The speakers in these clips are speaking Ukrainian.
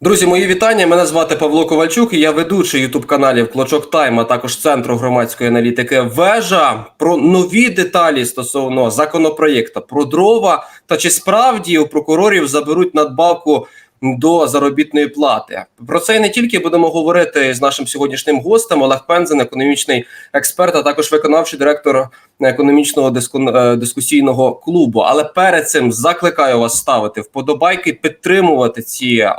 Друзі, мої вітання. Мене звати Павло Ковальчук. і Я ведучий ютуб каналів Клочок Тайм, а також центру громадської аналітики Вежа про нові деталі стосовно законопроєкту про дрова та чи справді у прокурорів заберуть надбавку до заробітної плати. Про це і не тільки будемо говорити з нашим сьогоднішнім гостем Олег Пензен, економічний експерт, а також виконавчий директор економічного е, дискусійного клубу. Але перед цим закликаю вас ставити вподобайки, підтримувати ці е,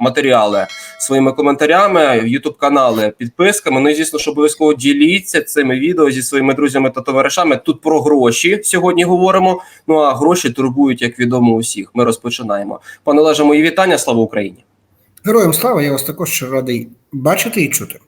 матеріали своїми коментарями Ютуб канали, підписками. Ну і звісно, що обов'язково діліться цими відео зі своїми друзями та товаришами. Тут про гроші сьогодні говоримо. Ну а гроші турбують, як відомо, усіх. Ми розпочинаємо. Пане Олеже, мої вітання. Слава Україні. Героям слава, я вас також радий бачити і чути.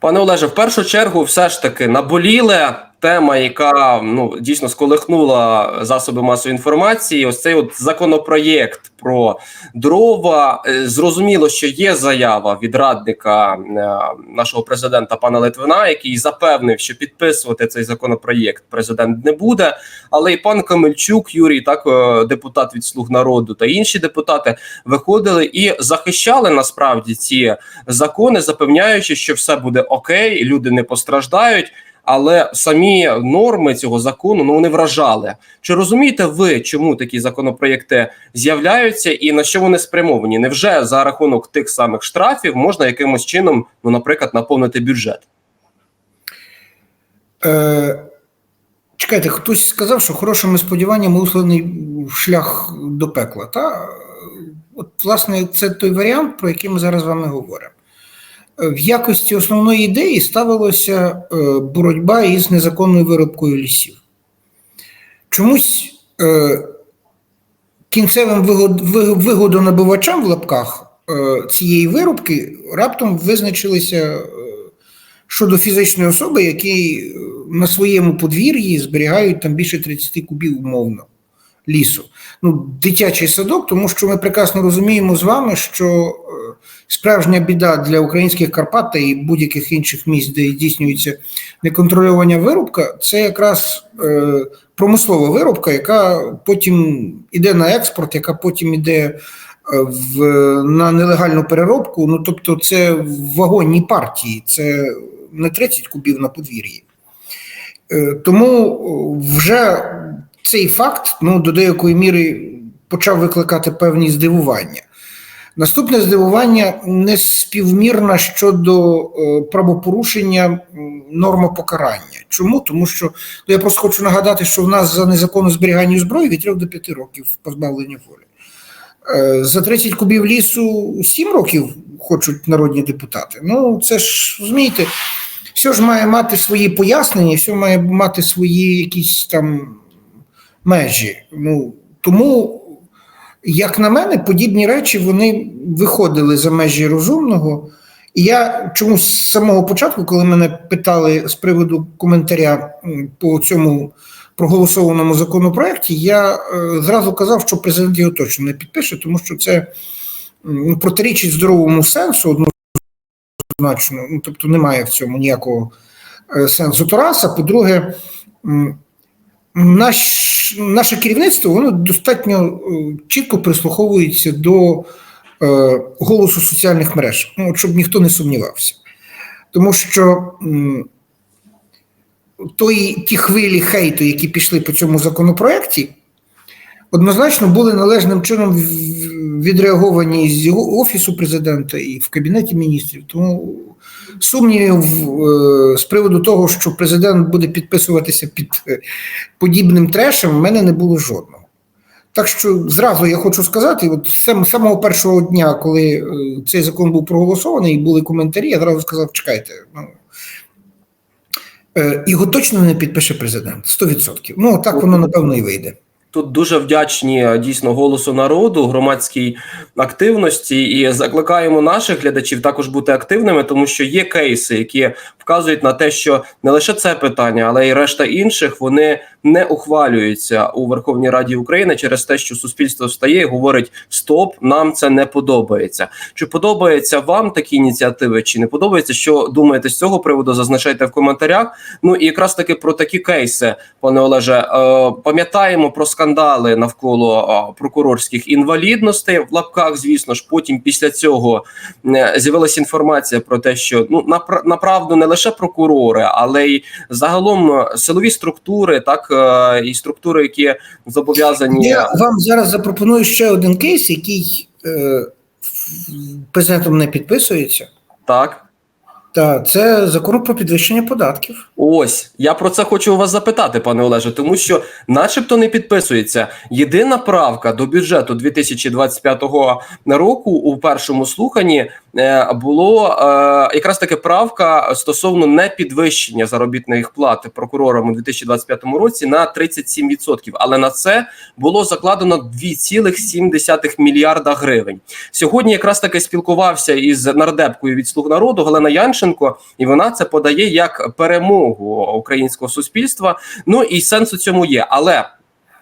Пане Олеже, в першу чергу, все ж таки наболіле тема, яка ну дійсно сколихнула засоби масової інформації. Ось цей от законопроєкт про дрова. Е, Зрозуміло, що є заява від радника е, нашого президента пана Литвина, який запевнив, що підписувати цей законопроєкт президент не буде. Але і пан Камельчук, Юрій, так е, депутат від слуг народу та інші депутати виходили і захищали насправді ці закони, запевняючи, що все буде окей, люди не постраждають. Але самі норми цього закону ну вони вражали. Чи розумієте ви, чому такі законопроєкти з'являються і на що вони спрямовані? Невже за рахунок тих самих штрафів можна якимось чином, ну наприклад, наповнити бюджет? Е, чекайте, хтось сказав, що хорошими сподіваннями усланий шлях до пекла. Та? От, власне, це той варіант, про який ми зараз з вами говоримо. В якості основної ідеї ставилася е, боротьба із незаконною виробкою лісів. Чомусь е, кінцевим вигод, ви- вигодонабувачам в лапках е, цієї виробки раптом визначилися щодо фізичної особи, які на своєму подвір'ї зберігають там більше 30 кубів умовно лісу. Ну, дитячий садок, тому що ми прекрасно розуміємо з вами, що е, справжня біда для українських Карпат і будь-яких інших місць, де здійснюється неконтрольована вирубка, це якраз е, промислова виробка, яка потім іде на експорт, яка потім іде е, в, на нелегальну переробку. Ну тобто, це вагонні партії, це не 30 кубів на подвір'ї. Е, Тому вже цей факт ну, до деякої міри почав викликати певні здивування. Наступне здивування неспівмірне щодо е, правопорушення норми покарання. Чому? Тому що ну, я просто хочу нагадати, що в нас за незаконне зберігання зброї від 3 до 5 років позбавлення волі. Е, За 30 кубів лісу 7 років хочуть народні депутати. Ну, це ж розумієте, все ж має мати свої пояснення, все має мати свої якісь там межі. Ну, тому, як на мене, подібні речі вони виходили за межі розумного. І я чомусь з самого початку, коли мене питали з приводу коментаря по цьому проголосованому законопроекті, я е, зразу казав, що президент його точно не підпише, тому що це ну, протирічить здоровому сенсу однозначно. Ну, тобто немає в цьому ніякого е, сенсу. То раз, а по-друге, наш, наше керівництво воно достатньо е, чітко прислуховується до е, голосу соціальних мереж, ну, щоб ніхто не сумнівався. Тому що той, ті хвилі хейту, які пішли по цьому законопроекті, однозначно були належним чином відреаговані з офісу президента і в кабінеті міністрів. Тому сумнівів е, з приводу того, що президент буде підписуватися під е, подібним трешем, в мене не було жодного. Так що зразу я хочу сказати, от з самого першого дня, коли е, цей закон був проголосований, і були коментарі, я зразу сказав: чекайте, ну. Його точно не підпише президент 100%. Ну так воно напевно і вийде. Тут дуже вдячні е, дійсно голосу народу, громадській активності, і закликаємо наших глядачів також бути активними, тому що є кейси, які вказують на те, що не лише це питання, але й решта інших вони не ухвалюються у Верховній Раді України через те, що суспільство встає і говорить: Стоп, нам це не подобається. Чи подобається вам такі ініціативи, чи не подобається? Що думаєте з цього приводу? Зазначайте в коментарях. Ну і якраз таки про такі кейси, пане Олеже, е, пам'ятаємо про скандали навколо прокурорських інвалідностей в лапках. Звісно ж, потім після цього е, з'явилася інформація про те, що ну напра- направду не лише прокурори, але й загалом е, силові структури, так е, і структури, які зобов'язані Я вам зараз запропоную ще один кейс, який е, президентом не підписується. так. Та це закон про підвищення податків. Ось я про це хочу вас запитати, пане Олеже, тому що, начебто, не підписується єдина правка до бюджету 2025 року у першому слуханні е, було е, якраз таки правка стосовно непідвищення заробітних плат прокурорам у 2025 році на 37%. Але на це було закладено 2,7 мільярда гривень. Сьогодні якраз таки спілкувався із нардепкою від слуг народу Галина Янченко, і вона це подає як перемогу українського суспільства. Ну і сенс у цьому є, але.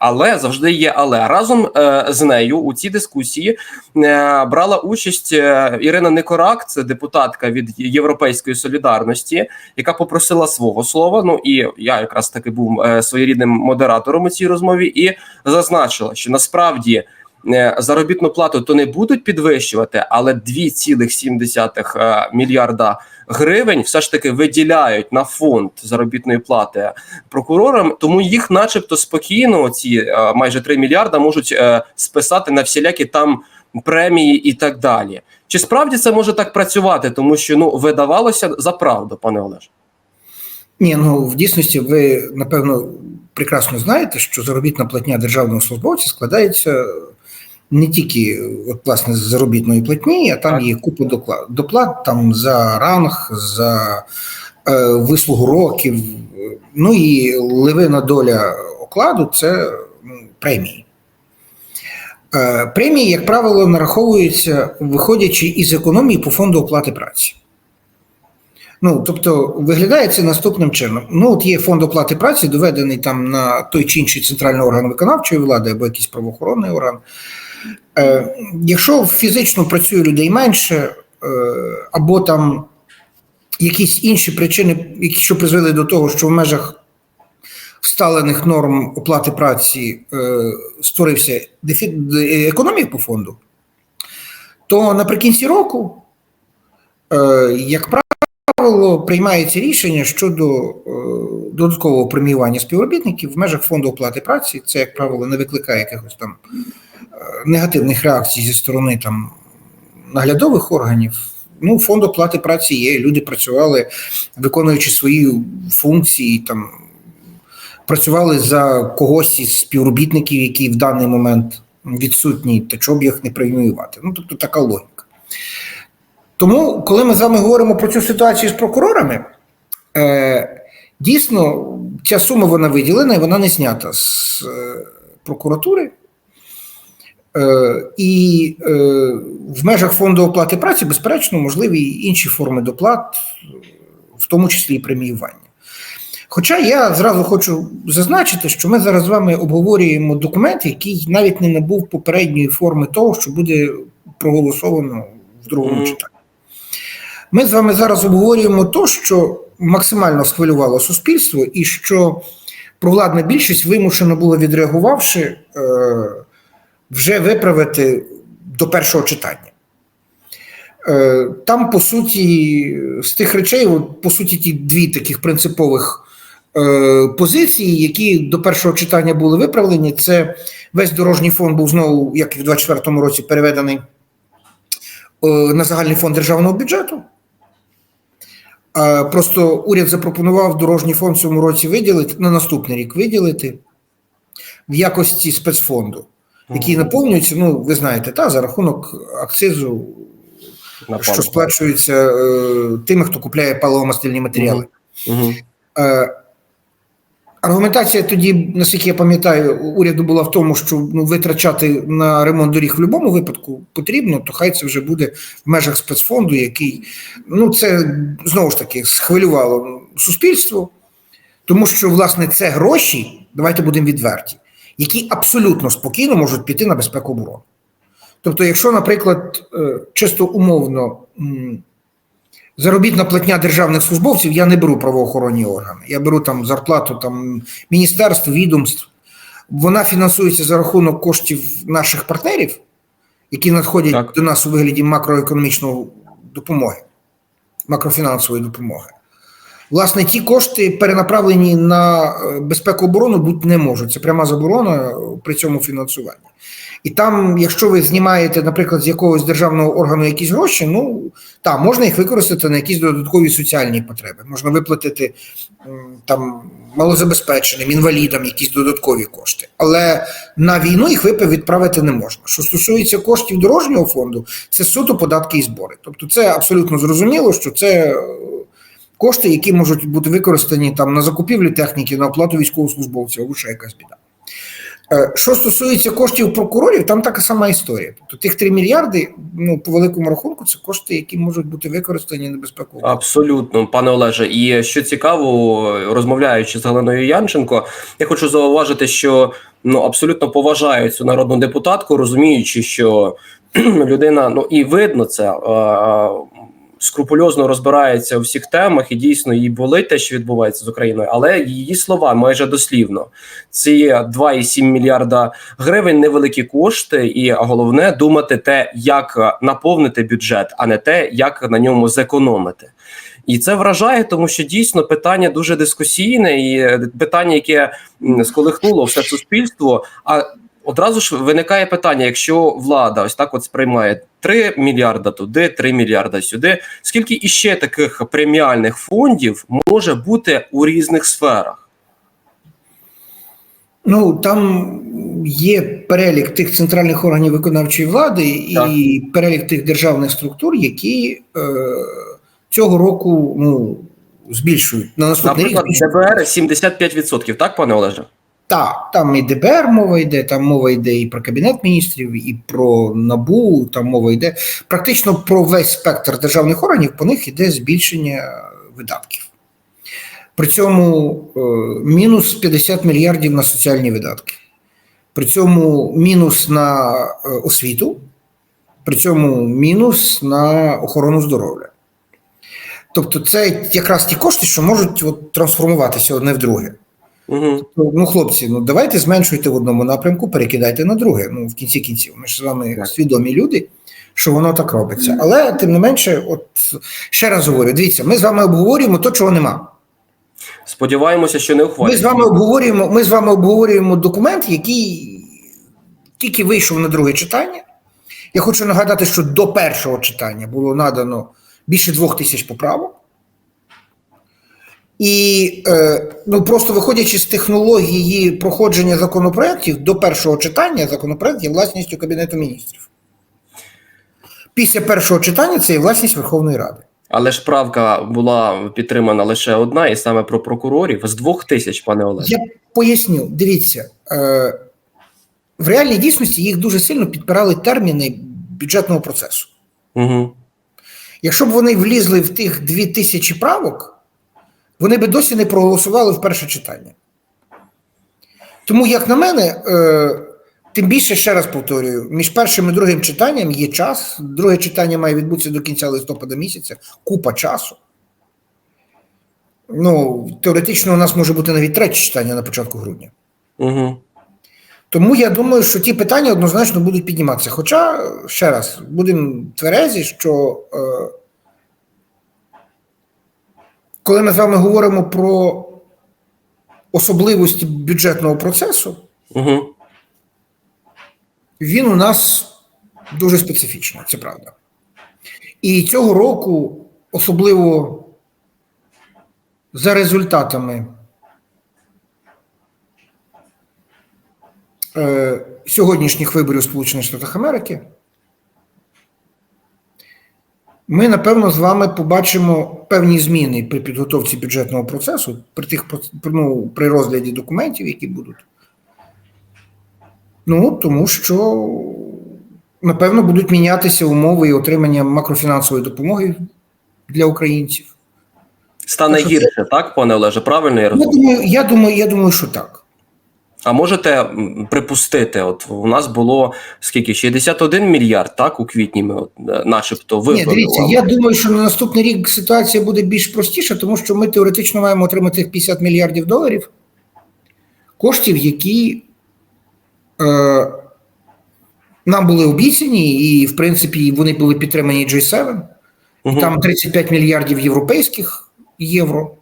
Але завжди є але разом е, з нею у цій дискусії е, брала участь е, Ірина Никорак, це депутатка від Європейської солідарності, яка попросила свого слова. Ну і я якраз таки був е, своєрідним модератором у цій розмові, і зазначила, що насправді е, заробітну плату то не будуть підвищувати, але 2,7 е, мільярда гривень все ж таки виділяють на фонд заробітної плати прокурорам, тому їх, начебто, спокійно, ці е, майже 3 мільярда можуть е, списати на всілякі там премії і так далі. Чи справді це може так працювати? Тому що ну видавалося за правду, пане Олеж. Ні, ну в дійсності ви напевно прекрасно знаєте, що заробітна платня державного службовця складається не тільки от, власне з заробітної платні, а там є купа доклад, доплат там за ранг, за е, вислугу років. Ну і левина доля окладу це ну, премії. Е, премії, як правило, нараховуються, виходячи із економії по фонду оплати праці. Ну, тобто, виглядає це наступним чином. Ну, от є фонд оплати праці, доведений там на той чи інший центральний орган виконавчої влади або якийсь правоохоронний орган. Е, якщо фізично працює людей менше, е, або там якісь інші причини, які що призвели до того, що в межах вставлених норм оплати праці е, створився дефіт е, економії по фонду, то наприкінці року, як правило, приймається рішення щодо додаткового преміювання співробітників в межах фонду оплати праці. Це, як правило, не викликає якихось там негативних реакцій зі сторони там наглядових органів. Ну, фонд оплати праці є. Люди працювали, виконуючи свої функції, там працювали за когось із співробітників, які в даний момент відсутні, та чого б їх не преміювати. Ну, тобто така логіка. Тому, коли ми з вами говоримо про цю ситуацію з прокурорами, е, дійсно ця сума вона виділена і вона не знята з е, прокуратури. Е, і е, в межах фонду оплати праці, безперечно, можливі і інші форми доплат, в тому числі і преміювання. Хоча я зразу хочу зазначити, що ми зараз з вами обговорюємо документ, який навіть не набув попередньої форми того, що буде проголосовано в другому читанні. Ми з вами зараз обговорюємо то, що максимально схвилювало суспільство, і що провладна більшість вимушена була, відреагувавши, е, вже виправити до першого читання. Е, Там, по суті, з тих речей, по суті, ті дві таких принципових е, позиції, які до першого читання були виправлені, це весь дорожній фонд був знову, як і в 2024 році, переведений е, на загальний фонд державного бюджету. Просто уряд запропонував дорожній фонд цьому році виділити на наступний рік виділити в якості спецфонду, який наповнюється, ну ви знаєте, та за рахунок акцизу, Напевно. що сплачується е, тими, хто купляє паливомастильні матеріали. Е, Аргументація тоді, наскільки я пам'ятаю, уряду була в тому, що ну, витрачати на ремонт доріг в будь-якому випадку потрібно, то хай це вже буде в межах спецфонду, який ну це знову ж таки схвилювало суспільство, тому що власне це гроші, давайте будемо відверті, які абсолютно спокійно можуть піти на безпеку оборони. Тобто, якщо, наприклад, е, чисто умовно заробітна платня державних службовців, я не беру правоохоронні органи. Я беру там зарплату там міністерств, відомств. Вона фінансується за рахунок коштів наших партнерів, які надходять Так. до нас у вигляді макроекономічної допомоги, макрофінансової допомоги. Власне, ті кошти перенаправлені на е, безпеку оборону бути не можуть. Це пряма заборона е, при цьому фінансуванні. І там, якщо ви знімаєте, наприклад, з якогось державного органу якісь гроші, ну так, можна їх використати на якісь додаткові соціальні потреби. Можна виплатити там малозабезпеченим, інвалідам якісь додаткові кошти. Але на війну їх відправити не можна. Що стосується коштів дорожнього фонду, це суто податки і збори. Тобто, це абсолютно зрозуміло, що це. Кошти, які можуть бути використані там на закупівлю техніки, на оплату військовослужбовців, або ще якась біда. Е, Що стосується коштів прокурорів, там така сама історія. Тобто тих 3 мільярди, ну по великому рахунку, це кошти, які можуть бути використані на безпеку. Абсолютно, пане Олеже. І що цікаво, розмовляючи з Галиною Янченко, я хочу зауважити, що ну абсолютно поважаю цю народну депутатку, розуміючи, що людина ну і видно це. Скрупульозно розбирається у всіх темах, і дійсно їй болить те, що відбувається з Україною, але її слова майже дослівно. Ці 2,7 мільярда гривень невеликі кошти, і головне думати те, як наповнити бюджет, а не те, як на ньому зекономити. І це вражає, тому що дійсно питання дуже дискусійне, і питання, яке сколихнуло все суспільство. А одразу ж виникає питання: якщо влада ось так от сприймає 3 мільярда туди, 3 мільярда сюди, скільки іще таких преміальних фондів може бути у різних сферах? Ну там є перелік тих центральних органів виконавчої влади Так. і перелік тих державних структур, які е, цього року ну, збільшують на наступний рік. Наприклад, збільшують. ДБР 75%, так, пане Олеже? Так, там і ДБР мова йде, там мова йде і про Кабінет міністрів, і про НАБУ, там мова йде. Практично про весь спектр державних органів по них йде збільшення видатків. При цьому е, мінус 50 мільярдів на соціальні видатки. При цьому мінус на е, освіту, при цьому мінус на охорону здоров'я. Тобто, це якраз ті кошти, що можуть от, трансформуватися одне в друге. Угу. Ну, хлопці, ну давайте зменшуйте в одному напрямку, перекидайте на друге. Ну, в кінці кінців. Ми ж з вами Так. свідомі люди, що воно так робиться. Але тим не менше, от ще раз говорю: дивіться, ми з вами обговорюємо то, чого нема. Сподіваємося, що не Ми з вами обговорюємо, ми з вами обговорюємо документ, який тільки вийшов на друге читання. Я хочу нагадати, що до першого читання було надано більше двох тисяч поправок. І е, ну просто виходячи з технології проходження законопроєктів, до першого читання законопроект є власністю Кабінету міністрів. Після першого читання це є власність Верховної Ради. Але ж правка була підтримана лише одна, і саме про прокурорів з двох тисяч, пане Олеже. Я поясню, дивіться, е, в реальній дійсності їх дуже сильно підпирали терміни бюджетного процесу. Угу. Якщо б вони влізли в тих дві тисячі правок, вони би досі не проголосували в перше читання. Тому, як на мене, е, тим більше ще раз повторюю: між першим і другим читанням є час. Друге читання має відбутися до кінця листопада місяця, купа часу. Ну, теоретично, у нас може бути навіть третє читання на початку грудня. Угу. Тому я думаю, що ті питання однозначно будуть підніматися. Хоча, ще раз, будемо тверезі, що е, коли ми з вами говоримо про особливості бюджетного процесу, Угу. він у нас дуже специфічний, це правда. І цього року, особливо за результатами е, сьогоднішніх виборів Сполучених Штатах Америки, ми, напевно, з вами побачимо певні зміни при підготовці бюджетного процесу, при тих ну, при розгляді документів, які будуть. Ну, тому що, напевно, будуть мінятися умови і отримання макрофінансової допомоги для українців. Стане гірше, так, пане Олеже? Правильно я Я думаю, я думаю, я думаю, що так. А можете припустити, от у нас було скільки 61 мільярд, так у квітні ми от, е, начебто Ні, дивіться, я думаю, що на наступний рік ситуація буде більш простіша, тому що ми теоретично маємо отримати 50 мільярдів доларів коштів, які Е, нам були обіцяні, і, в принципі, вони були підтримані G7. Мгм. Там 35 мільярдів європейських євро.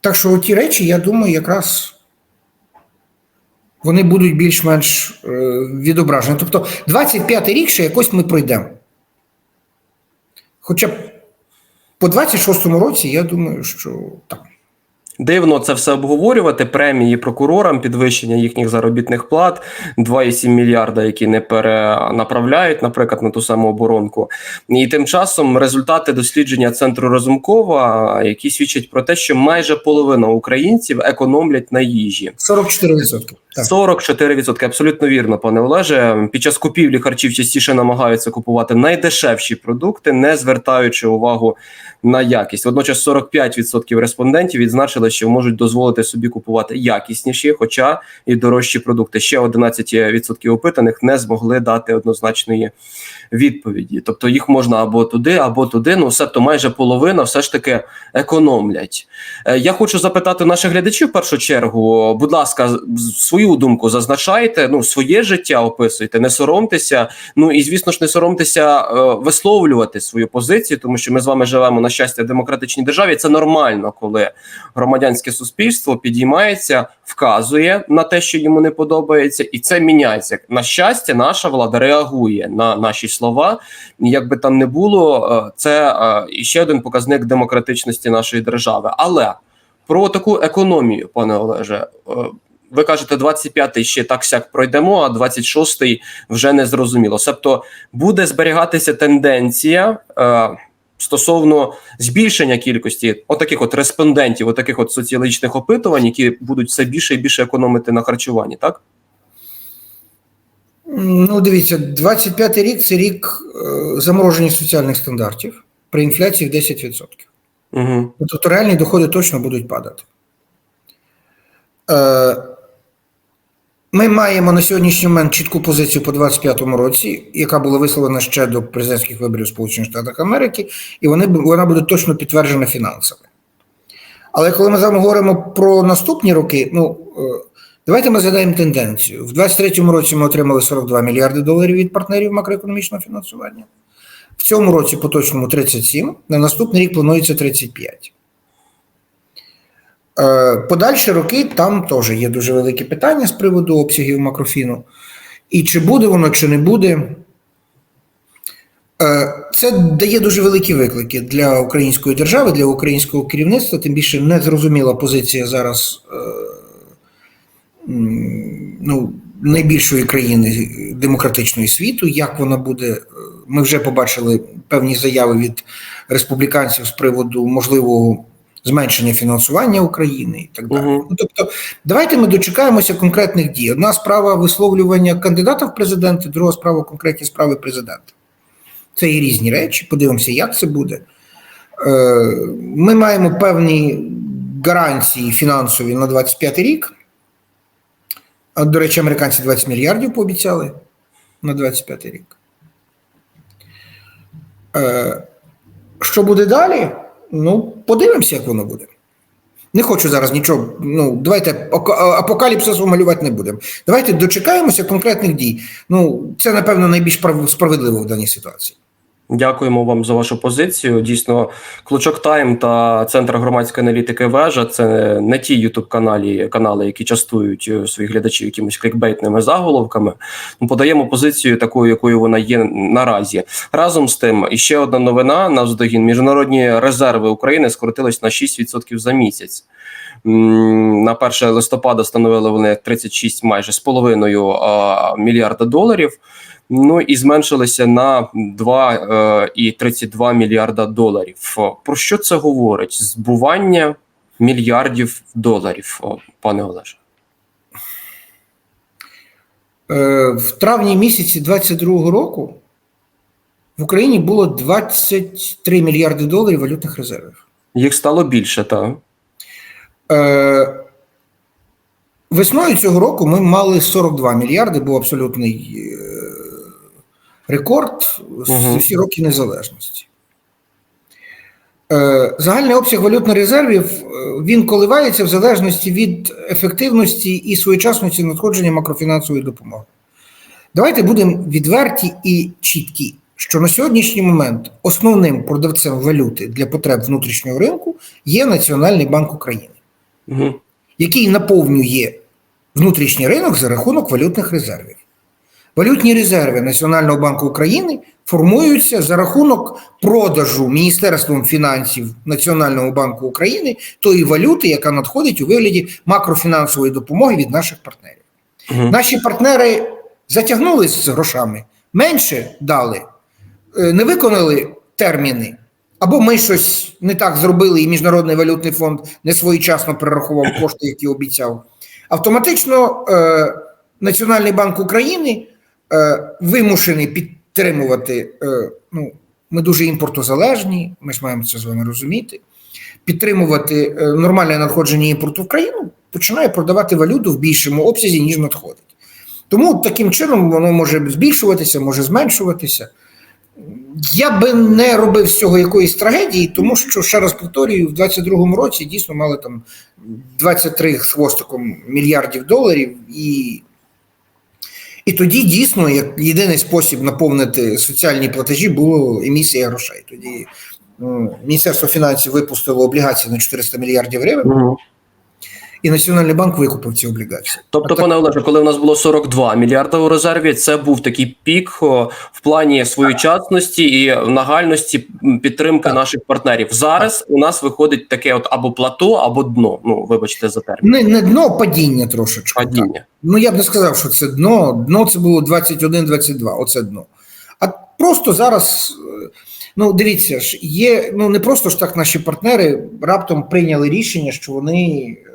Так що ті речі, я думаю, якраз вони будуть більш-менш е, відображені. Тобто 25-й рік ще якось ми пройдемо. Хоча по 26-му році, я думаю, що так. Дивно це все обговорювати. Премії прокурорам, підвищення їхніх заробітних плат, 2,7 мільярда, які не перенаправляють, наприклад, на ту саму оборонку. І тим часом результати дослідження центру Разумкова, які свідчать про те, що майже половина українців економлять на їжі. 44%. Так. 44%, абсолютно вірно, пане Олеже. Під час купівлі харчів частіше намагаються купувати найдешевші продукти, не звертаючи увагу на якість. Водночас 45% респондентів відзначили, що можуть дозволити собі купувати якісніші, хоча і дорожчі продукти. Ще 11% опитаних не змогли дати однозначної відповіді. Тобто їх можна або туди, або туди. Ну, себто майже половина все ж таки економлять. Е, Я хочу запитати наших глядачів в першу чергу. Будь ласка, з- свою думку зазначайте, ну своє життя описуйте, не соромтеся. Ну і звісно ж, не соромтеся е, висловлювати свою позицію, тому що ми з вами живемо на щастя в демократичній державі. Це нормально, коли громадянське суспільство підіймається, вказує на те, що йому не подобається, і це міняється. На щастя, наша влада реагує на наші слова. Як би там не було, е, це е, іще один показник демократичності нашої держави. Але про таку економію, пане Олеже. Ви кажете, 25-й ще так сяк пройдемо, а 26-й вже не зрозуміло. Тобто буде зберігатися тенденція е, стосовно збільшення кількості отаких от респондентів, отаких от соціологічних опитувань, які будуть все більше і більше економити на харчуванні, так? Ну, дивіться, 25-й рік це рік е, замороження соціальних стандартів при інфляції в 10%. Угу. Тобто реальні доходи точно будуть падати. Е, Ми маємо на сьогоднішній момент чітку позицію по 25-му році, яка була висловлена ще до президентських виборів Сполучених Штатів Америки, і вони, вона буде точно підтверджена фінансами. Але коли ми з вами говоримо про наступні роки, ну е, давайте ми згадаємо тенденцію. В 23-му році ми отримали 42 мільярди доларів від партнерів макроекономічного фінансування. В цьому році поточному 37, на наступний рік планується 35. Е, Подальші роки там теж є дуже великі питання з приводу обсягів макрофіну. І чи буде воно, чи не буде. Е, Це дає дуже великі виклики для української держави, для українського керівництва, тим більше незрозуміла позиція зараз е, ну, найбільшої країни демократичної світу. Як вона буде, ми вже побачили певні заяви від республіканців з приводу можливого зменшення фінансування України і так далі. Мгм. Ну, тобто, давайте ми дочекаємося конкретних дій. Одна справа висловлювання кандидата в президенти, друга справа конкретні справи президента. Це є різні речі. Подивимося, як це буде. Е, Ми маємо певні гарантії фінансові на 25 рік. До речі, американці 20 мільярдів пообіцяли на 25 рік. Е, Що буде далі? Ну, подивимося, як воно буде. Не хочу зараз нічого. Ну, давайте ока- апокаліпсису малювати не будемо. Давайте дочекаємося конкретних дій. Ну, це, напевно, найбільш прав- справедливо в даній ситуації. Дякуємо вам за вашу позицію. Дійсно, Клочок Тайм та Центр громадської аналітики Вежа це не ті ютуб каналі, канали, які частують е, своїх глядачів якимись клікбейтними заголовками. Ми подаємо позицію такою, якою вона є наразі. Разом з тим, іще одна новина навздогін: міжнародні резерви України скоротились на 6% за місяць. На 1 листопада становили вони 36 майже з половиною мільярда доларів. Ну і зменшилися на 2,32 мільярда доларів. Про що це говорить? Збування мільярдів доларів, пане Олеже. Е, В травні місяці 22-го року в Україні було 23 мільярди доларів валютних резервів. Їх стало більше, так. Е, Весною цього року ми мали 42 мільярди, був абсолютний е, рекорд з Мгм. всі роки незалежності. Е, Загальний обсяг валютних резервів е, він коливається в залежності від ефективності і своєчасності надходження макрофінансової допомоги. Давайте будемо відверті і чіткі, що на сьогоднішній момент основним продавцем валюти для потреб внутрішнього ринку є Національний банк України, Угу. який наповнює внутрішній ринок за рахунок валютних резервів. Валютні резерви Національного банку України формуються за рахунок продажу Міністерством фінансів Національного банку України тої валюти, яка надходить у вигляді макрофінансової допомоги від наших партнерів. Угу. Наші партнери затягнулись з грошами, менше дали, е, не виконали терміни. Або ми щось не так зробили, і Міжнародний валютний фонд не своєчасно перерахував кошти, які обіцяв. Автоматично е, Національний банк України вимушений підтримувати. Е, ну, ми дуже імпортозалежні, ми ж маємо це з вами розуміти. Підтримувати е, нормальне надходження імпорту в країну, починає продавати валюту в більшому обсязі, ніж надходить. Тому таким чином воно може збільшуватися, може зменшуватися. Я би не робив з цього якоїсь трагедії, тому що, ще раз повторюю, в 2022 році дійсно мали там 23 з хвостиком мільярдів доларів, і, і тоді дійсно, як єдиний спосіб наповнити соціальні платежі, було емісія грошей. Тоді Міністерство фінансів випустило облігації на 400 мільярдів гривень. І Національний банк викупив ці облігації. Тобто, А так- пане Олеже, коли у нас було 42 мільярда у резерві, це був такий пік в плані своєчасності і нагальності підтримки Так. наших партнерів. Зараз у нас виходить таке от або плато, або дно. Ну, вибачте за термін. Не, не дно, падіння трошечки. так. Ну, я б не сказав, що це дно. Дно це було 21-22, оце дно. А просто зараз, е, ну дивіться ж, є, ну не просто ж так наші партнери раптом прийняли рішення, що вони е,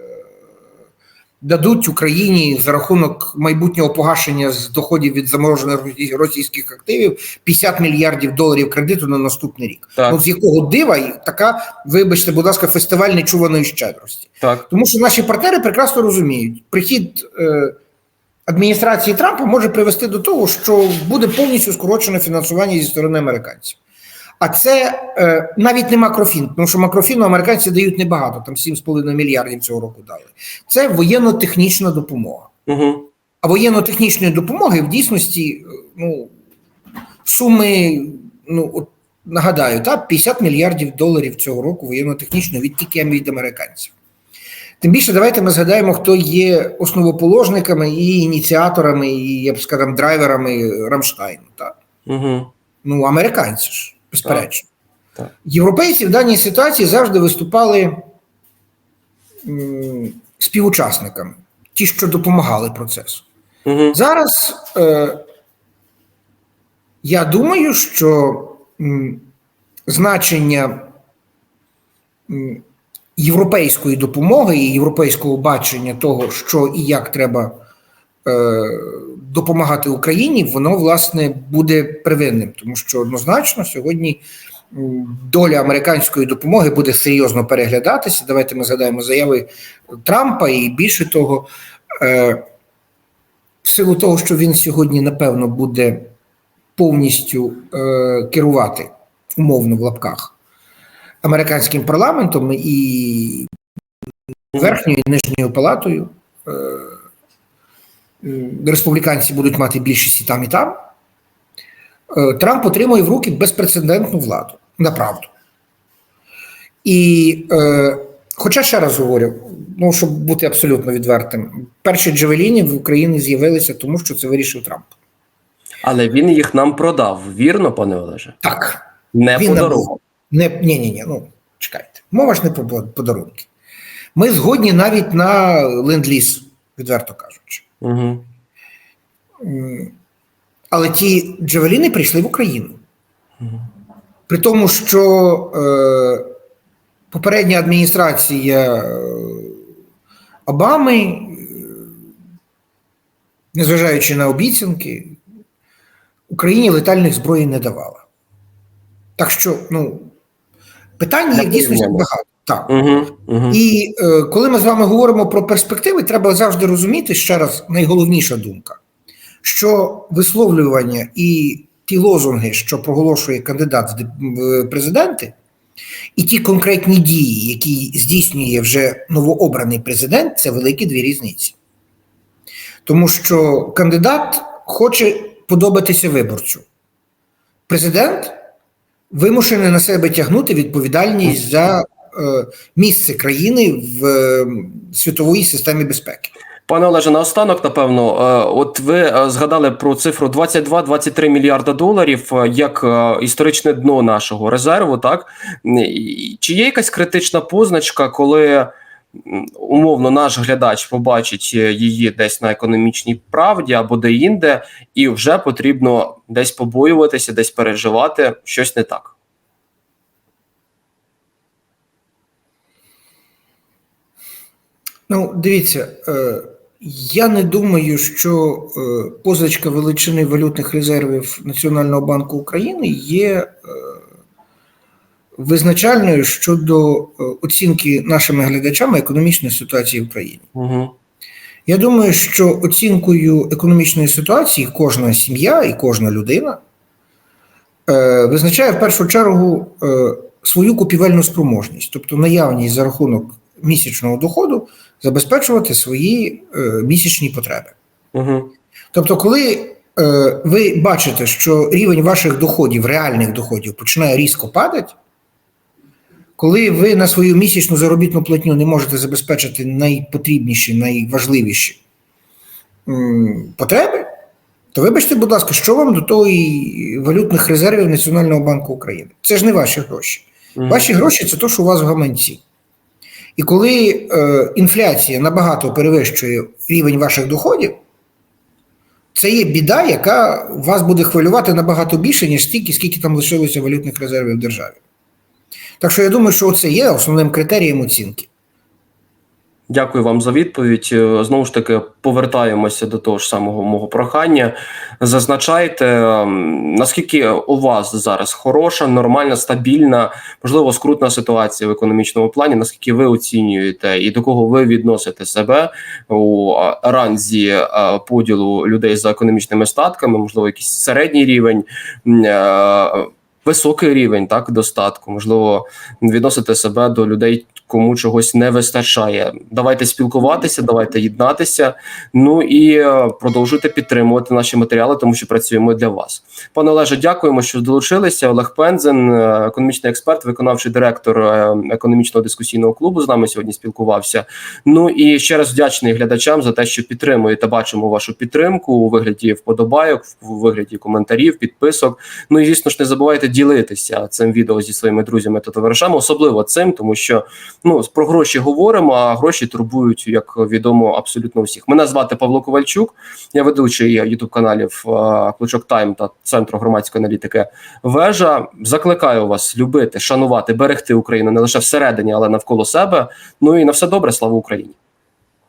дадуть Україні за рахунок майбутнього погашення з доходів від заморожених російських активів 50 мільярдів доларів кредиту на наступний рік. Так. Ну, з якого дива і така, вибачте, будь ласка, фестиваль нечуваної щедрості. Так. Тому що наші партнери прекрасно розуміють, прихід е, адміністрації Трампа може привести до того, що буде повністю скорочено фінансування зі сторони американців. А це е, навіть не макрофін, тому що макрофіну американці дають небагато, там 7,5 мільярдів цього року дали. Це воєнно-технічна допомога. Угу. А воєнно-технічної допомоги в дійсності е, ну, суми, ну, от, нагадаю, та, 50 мільярдів доларів цього року воєнно-технічної від тільки від американців. Тим більше, давайте ми згадаємо, хто є основоположниками і ініціаторами, і, я б сказав, драйверами Рамштайну. Так? Угу. Ну, американці ж, безперечно. Так, так. Європейці в даній ситуації завжди виступали м, співучасниками, ті, що допомагали процесу. Угу. Зараз е, я думаю, що м, значення м, європейської допомоги і європейського бачення того, що і як треба допомагати Україні, воно власне буде первинним, тому що однозначно сьогодні. Доля американської допомоги буде серйозно переглядатися. Давайте ми згадаємо заяви Трампа, і більше того, е, в силу того, що він сьогодні, напевно, буде повністю е, керувати умовно в лапках американським парламентом і верхньою і нижньою палатою. Е, республіканці будуть мати більшість і там, і там. Е, Трамп отримує в руки безпрецедентну владу направду. І, е, хоча ще раз говорю, ну, щоб бути абсолютно відвертим, перші джавеліни в Україні з'явилися, тому що це вирішив Трамп. Але він їх нам продав, вірно, пане Олеже? Так, Не Він подарував. не ні, ні, ні. Ну чекайте. Мова ж не про подарунки. Ми згодні навіть на ленд-ліз, відверто кажучи. Угу. Але ті джавеліни прийшли в Україну. При тому, що е, попередня адміністрація е, Обами, е, незважаючи на обіцянки, Україні летальних зброї не давала. Так що, ну, є в багато. Так. Угу. Угу. І е, коли ми з вами говоримо про перспективи, треба завжди розуміти ще раз найголовніша думка, що висловлювання і ті лозунги, що проголошує кандидат в президенти, і ті конкретні дії, які здійснює вже новообраний президент, це великі дві різниці. Тому що кандидат хоче подобатися виборцю. Президент вимушений на себе тягнути відповідальність за місце країни в е, світовій системі безпеки. Пане Олеже, наостанок, напевно, е, от ви е, згадали про цифру 22-23 мільярда доларів е, як е, історичне дно нашого резерву. Так чи є якась критична позначка, коли умовно наш глядач побачить е, її десь на економічній правді або де-інде, і вже потрібно десь побоюватися, десь переживати щось не так? Ну, дивіться, е, я не думаю, що е, позначка величини валютних резервів Національного банку України є е, визначальною щодо оцінки нашими глядачами економічної ситуації в країні. Угу. Я думаю, що оцінкою економічної ситуації кожна сім'я і кожна людина визначає в першу чергу свою купівельну спроможність, тобто наявність за рахунок місячного доходу забезпечувати свої е, місячні потреби. Угу. Тобто, коли е, ви бачите, що рівень ваших доходів, реальних доходів, починає різко падати, коли ви на свою місячну заробітну платню не можете забезпечити найпотрібніші, найважливіші м, потреби, то вибачте, будь ласка, що вам до того і валютних резервів Національного банку України? Це ж не ваші гроші. Ваші гроші це то, що у вас в гаманці. І коли е, інфляція набагато перевищує рівень ваших доходів, це є біда, яка вас буде хвилювати набагато більше, ніж стільки, скільки там лишилося валютних резервів в державі. Так що я думаю, що це є основним критерієм оцінки. Дякую вам за відповідь. Е, Знову ж таки, повертаємося до того ж самого мого прохання. Зазначайте, наскільки у вас зараз хороша, нормальна, стабільна, можливо, скрутна ситуація в економічному плані. Наскільки ви оцінюєте і до кого ви відносите себе у ранзі поділу людей за економічними статками, можливо, якийсь середній рівень. Високий рівень так достатку, можливо, відносите себе до людей, кому чогось не вистачає. Давайте спілкуватися, давайте єднатися. Ну і е, продовжуйте підтримувати наші матеріали, тому що працюємо для вас. Пане Олеже, дякуємо, що долучилися. Олег Пензен, е, економічний експерт, виконавчий директор е, економічного дискусійного клубу. З нами сьогодні спілкувався. Ну і ще раз вдячний глядачам за те, що підтримуєте. Бачимо вашу підтримку у вигляді вподобайок, у вигляді коментарів, підписок. Ну і звісно ж, не забувайте ділитися цим відео зі своїми друзями та товаришами, особливо цим, тому що ну про гроші говоримо, а гроші турбують, як відомо, абсолютно всіх. Мене звати Павло Ковальчук, я ведучий ютуб каналів Клучок Тайм та Центру громадської аналітики. Вежа закликаю вас любити, шанувати, берегти Україну не лише всередині, але навколо себе. Ну і на все добре, слава Україні.